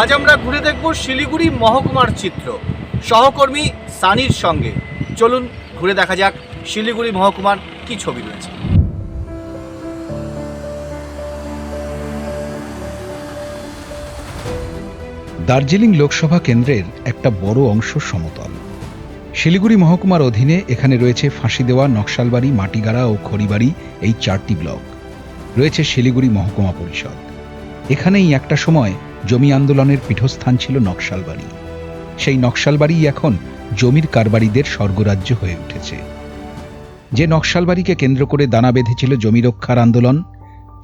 আজ আমরা ঘুরে দেখব শিলিগুড়ি মহকুমার চিত্র। সহকর্মী সানির সঙ্গে। চলুন ঘুরে দেখা যাক শিলিগুড়ি মহকুমার কি ছবি রয়েছে। দার্জিলিং লোকসভা কেন্দ্রের একটা বড় অংশ সমতল। শিলিগুড়ি মহকুমার অধীনে এখানে রয়েছে ফাঁসি দেওয়া নকশালবাড়ি, মাটিগাড়া ও খড়িবাড়ি, এই চারটি ব্লক। রয়েছে শিলিগুড়ি মহকুমা পরিষদ। এখানেই একটা সময় জমি আন্দোলনের পীঠস্থান ছিল নকশালবাড়ি। সেই নকশালবাড়ি এখন জমির কারবারিদের স্বর্গরাজ্য হয়ে উঠেছে। যে নকশালবাড়িকে কেন্দ্র করে দানা বেঁধেছিল জমি রক্ষার আন্দোলন,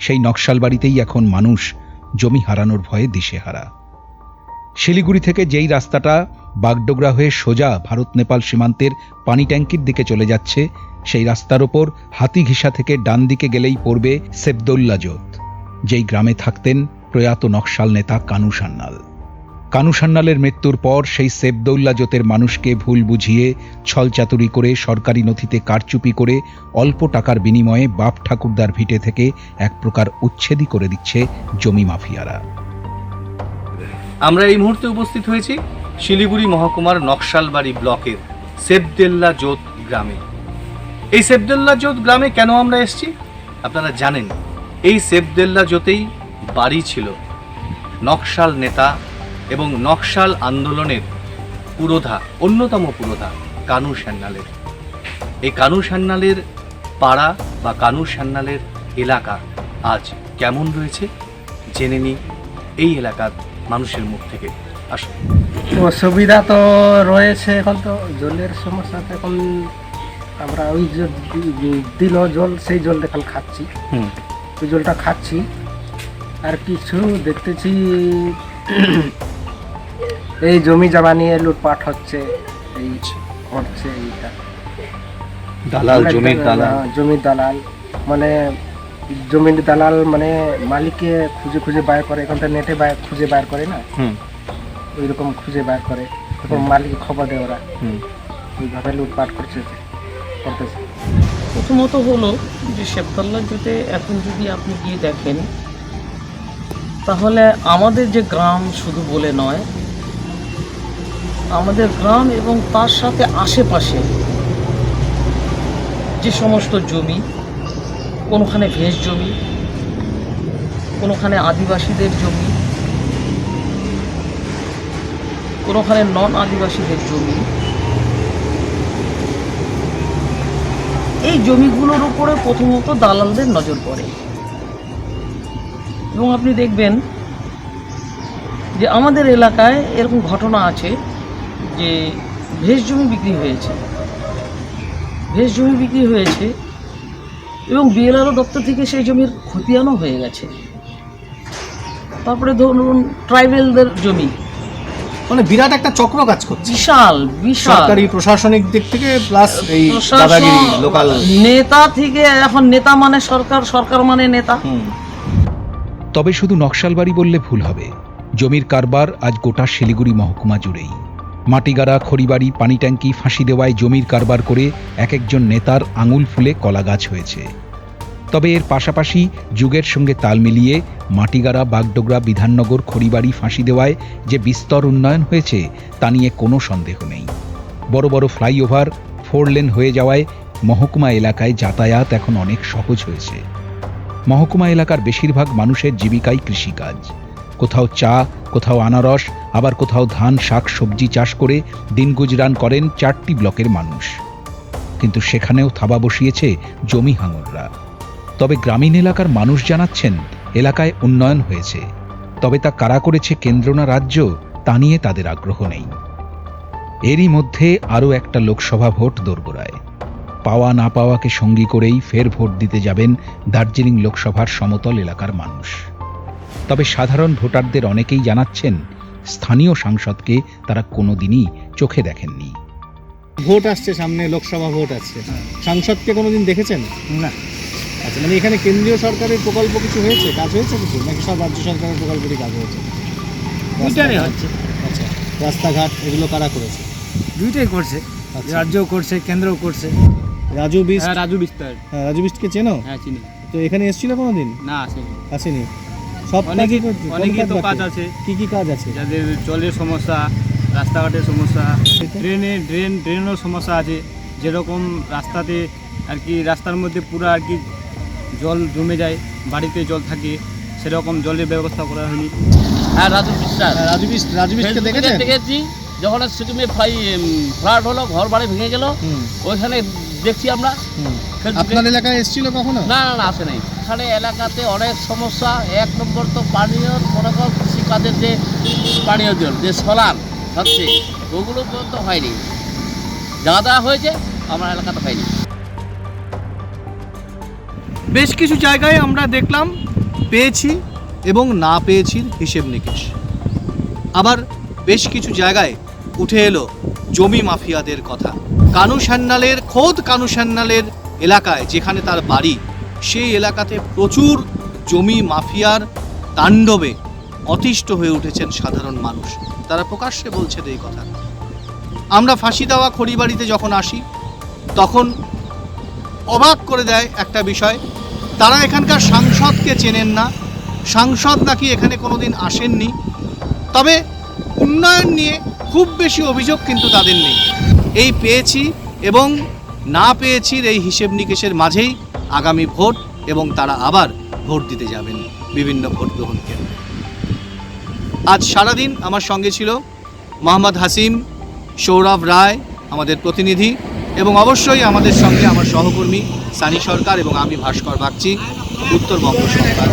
সেই নকশালবাড়িতেই এখন মানুষ জমি হারানোর ভয়ে দিশেহারা। শিলিগুড়ি থেকে যেই রাস্তাটা বাগডোগরা হয়ে সোজা ভারত নেপাল সীমান্তের পানি ট্যাঙ্কির দিকে চলে যাচ্ছে সেই রাস্তার ওপর হাতিঘিসা থেকে ডান দিকে গেলেই পড়বে সেবদৌল্লা জোত যেই গ্রামে থাকতেন প্রয়াত নকশাল নেতা কানু সান্যাল কানু সান্যালের মৃত্যুর পর সেই সেবদৌল্লা জোতের মানুষকে ভুল বুঝিয়ে ছলচাতুরি করে সরকারি নথিতে কারচুপি করে অল্প টাকার বিনিময়ে বাপ ঠাকুরদার ভিটে থেকে এক প্রকার উচ্ছেদই করে দিচ্ছে জমি মাফিয়ারা। আমরা এই মুহূর্তে উপস্থিত হয়েছি শিলিগুড়ি মহকুমার নকশালবাড়ি ব্লকের সেবদেল্লা জোত গ্রামে। এই সেবদেল্লা জোত গ্রামে কেন আমরা এসেছি? আপনারা জানেন, এই সেবদেল্লা জোতেই বাড়ি ছিল। নকশাল নেতা এবং নকশাল আন্দোলনের পুরোধা, অন্যতম পুরোধা কানু সান্যালের। এই কানু সান্যালের পাড়া বা কানু সান্যালের এলাকা আজ কেমন রয়েছে? জেনে নিই এই এলাকার মানুষের মুখ থেকে। আসুন। অসুবিধা তো রয়েছে এখন তো, জলের সমস্যা তো এখন আমরা ওই যে দিল জল সেই জল এখন খাচ্ছি। ওই জলটা খাচ্ছি। আর কিছু দেখতেছি এই জমি জমা নিয়ে লুটপাট হচ্ছে এই হচ্ছে এইটা। দালাল অনেক জমির দালাল হ্যাঁ, জমির দালাল। মানে জমির দালাল মানে মালিককে খুঁজে খুঁজে বার করে এখন তো নেটে খুঁজে বার করে না। হুম। ওই রকম খুঁজে বার করে। মালিককে খবর দেয় ওরা। ওইভাবে লুটপাট করছে। করতেছে। প্রথমত হলো যে শেফতল্লা জোতে এখন যদি আপনি গিয়ে দেখেন, তাহলে আমাদের যে গ্রাম শুধু বলে নয়, আমাদের গ্রাম এবং তার সাথে আশেপাশে যে সমস্ত জমি, কোনোখানে ভেজ জমি, কোনোখানে আদিবাসীদের জমি, কোনোখানে নন আদিবাসীদের জমি এই জমিগুলোর উপরে প্রথমত দালালদের নজর পড়ে। এবং আপনি দেখবেন যে আমাদের এলাকায় এরকম ঘটনা আছে যে ভেজ জমি বিক্রি হয়েছে। ভেজ জমি বিক্রি হয়েছে এবং বিএলআরও দপ্তর থেকে সেই জমির খতিয়ানও হয়ে গেছে। তারপরে ধরুন ট্রাইবেলদের জমি। মানে বিরাট একটা চক্র কাজ করছে। বিশাল বিশাল। সরকারি প্রশাসনিক দিক থেকে প্লাস এই দাদাগিরি লোকাল নেতা থেকে এখন নেতা মানে সরকার সরকার মানে নেতা। তবে শুধু নকশালবাড়ি বললে ভুল হবে। জমির কারবার আজ গোটা শিলিগুড়ি মহকুমা জুড়েই। মাটিগাড়া খড়িবাড়ি পানি ট্যাঙ্কি ফাঁসি দেওয়ায় জমির কারবার করে এক একজন নেতার আঙুল ফুলে কলা গাছ হয়েছে। তবে এর পাশাপাশি যুগের সঙ্গে তাল মিলিয়ে মাটিগাড়া, বাগডোগরা, বিধাননগর, খড়িবাড়ি ফাঁসি দেওয়ায় যে বিস্তর উন্নয়ন হয়েছে, তা নিয়ে কোনো সন্দেহ নেই। বড় বড় ফ্লাইওভার ফোর লেন হয়ে যাওয়ায় মহকুমা এলাকায় যাতায়াত এখন অনেক সহজ হয়েছে। মহকুমা এলাকার বেশিরভাগ মানুষের জীবিকাই কৃষিকাজ। কোথাও চা, কোথাও আনারস, আবার কোথাও ধান, শাক, সবজি চাষ করে দিন গুজরান করেন চারটি ব্লকের মানুষ। কিন্তু সেখানেও থাবা বসিয়েছে জমি হাঙররা। তবে গ্রামীণ এলাকার মানুষ জানাচ্ছেন এলাকায় উন্নয়ন হয়েছে। তবে তা কারা করেছে কেন্দ্র না রাজ্য তা নিয়ে তাদের আগ্রহ নেই। এরই মধ্যে আরও একটা লোকসভা ভোট দোরগোড়ায়। পাওয়া না পাওয়াকে সঙ্গী করেই ফের ভোট দিতে যাবেন দার্জিলিং লোকসভার সমতল এলাকার মানুষ। তবে সাধারণ ভোটারদের অনেকেই জানাচ্ছেন স্থানীয় সাংসদকে তারা কোনোদিনই চোখে দেখেননি। ভোট আসছে সামনে লোকসভা ভোট আসছে। সাংসদকে কোনোদিন দেখেছেন? না। আচ্ছা মানে এখানে কেন্দ্রীয় সরকারের প্রকল্প কিছু হয়েছে? কাজ হয়েছে কিছু? নাকি সব রাজ্য সরকারের প্রকল্পেরই কাজ হয়েছে? দুইটারই হচ্ছে। আচ্ছা। রাস্তাঘাট এগুলো কারা করেছে? দুইটাই করছে। আচ্ছা। রাজ্যও করছে কেন্দ্রও করছে। রাজু বিস্ট? হ্যাঁ রাজু বিস্তার হ্যাঁ, রাজু বিস্টকে চেনো? হ্যাঁ চিনি। তো এখানে এসেছিল কোনোদিন? না আসেনি। আসেনি। সব অনেকে কাজই করছে, কোন অনেকেই তো কাজ আছে। কি কি কাজ আছে? যাদের জলের সমস্যা রাস্তাঘাটের সমস্যা ড্রেনে ড্রেন ড্রেনেরও সমস্যা আছে। যেরকম রাস্তাতে আর কি রাস্তার মধ্যে পুরো আর কি জল জমে যায় বাড়িতে জল থাকে সেরকম জলের ব্যবস্থা করা হয়নি। হ্যাঁ রাজু বিশ্বাস। রাজু বিশ রাজু দেখেছেন? দেখেছি যখন সিকিমে ফ্লাড হলো ঘর বাড়ি ভেঙে গেল ওইখানে দেখছি আমরা। আপনার এলাকায় এসেছিল কখনো? না না না আসে নাই। এখানে এলাকাতে অনেক সমস্যা। এক নম্বর তো পানীয় মনে কর কৃষিকাজের যে পানীয় জল যে সোলার হচ্ছে ওগুলো পর্যন্ত হয়নি। যা যা হয়েছে আমার এলাকাতে হয়নি। বেশ কিছু জায়গায় আমরা দেখলাম পেয়েছি এবং না পেয়েছি হিসেব নিকেশ। আবার বেশ কিছু জায়গায় উঠে এলো জমি মাফিয়াদের কথা। কানু সান্যালের খোদ কানু সান্যালের এলাকায় যেখানে তার বাড়ি, সেই এলাকাতে প্রচুর জমি মাফিয়ার তাণ্ডবে অতিষ্ঠ হয়ে উঠেছেন সাধারণ মানুষ। তারা প্রকাশ্যে বলছেন এই কথা। আমরা ফাঁসি দেওয়া খড়িবাড়িতে যখন আসি, তখন অবাক করে দেয় একটা বিষয় তারা এখানকার সাংসদকে চেনেন না। সাংসদ নাকি এখানে কোনোদিন আসেননি। তবে উন্নয়ন নিয়ে খুব বেশি অভিযোগ কিন্তু তাদের নেই। এই পেয়েছি এবং না পেয়েছির এই হিসেব নিকেশের মাঝেই আগামী ভোট এবং তারা আবার ভোট দিতে যাবেন বিভিন্ন ভোট গ্রহণ কেন্দ্রে। আজ সারাদিন আমার সঙ্গে ছিল মোহাম্মদ হাসিম, সৌরভ রায়, আমাদের প্রতিনিধি এবং অবশ্যই আমাদের সঙ্গে আমার সহকর্মী সানি সরকার এবং আমি ভাস্কর বাগচি উত্তরবঙ্গ সরকার